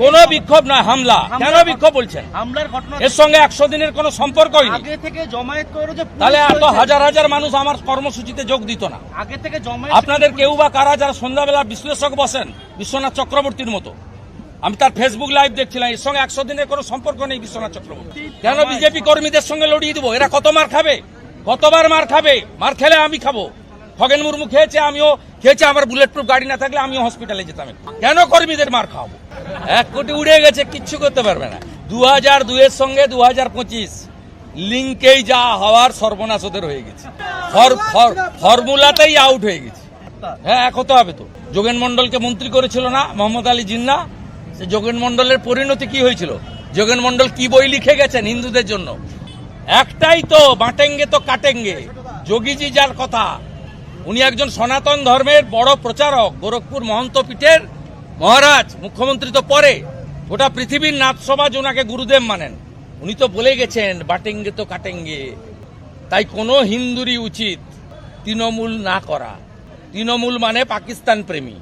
কোন বিক্ষোভ নয় হামলা। কেন বিক্ষোভ বলছেন? হামলার ঘটনা এর সঙ্গে একশো দিনের কোনো সম্পর্কই আগে থেকে জমায়েত করে যে তাহলে এত হাজার হাজার মানুষ আমার কর্মসূচিতে যোগ দিত না। আগে থেকে জমায়েত আপনাদের কেউ বা কারা যারা সন্ধ্যাবেলা বিশ্লেষক বসেন বিশ্বনাথ চক্রবর্তীর মতো। আমি তার ফেসবুক লাইভ দেখছিলাম এর সঙ্গে একশো দিনের কোনো সম্পর্ক নেই বিশ্বনাথ চক্রবর্তী। কেন বিজেপি কর্মীদের সঙ্গে লড়িয়ে দিব? এরা কত মার খাবে? কতবার মার খাবে? মার খেলে আমি খাব। খগেন মুর্মু খেয়েছে, আমিও খেয়েছে, আমার বুলেট প্রুফ গাড়ি না থাকলে আমিও হসপিটালে যেতাম। কেন কর্মীদের মার খাওয়াবো? এক কোটি উড়ে গেছে, কিচ্ছু করতে পারবে না। দু হাজার দুয়ের সঙ্গে দু হাজার পঁচিশ লিঙ্কেই যা হওয়ার সর্বনাশ ওদের হয়ে গেছে। ফর- ফর- ফর্মুলাতেই আউট হয়ে গেছে। হ্যাঁ এক হতে হবে তো। যোগেন মন্ডলকে মন্ত্রী করেছিল না, মোহাম্মদ আলী জিন্না। সে যোগেন মন্ডলের পরিণতি কি হয়েছিল? যোগেন মন্ডল কি বই লিখে গেছেন হিন্দুদের জন্য? একটাই তো, বাটেঙ্গে তো কাটেঙ্গে। যোগীজি যার কথা উনি একজন সনাতন ধর্মের বড় প্রচারক, গোরখপুর মহন্ত পীঠের মহারাজ, মুখ্যমন্ত্রী তো পরে। গোটা পৃথিবীর নাথ সমাজ ওনাকে গুরুদেব মানেন। উনি তো বলে গেছেন, বাটেঙ্গে তো কাটেঙ্গে। তাই কোনো হিন্দুরই উচিত তৃণমূল না করা। তৃণমূল মানে পাকিস্তান প্রেমী।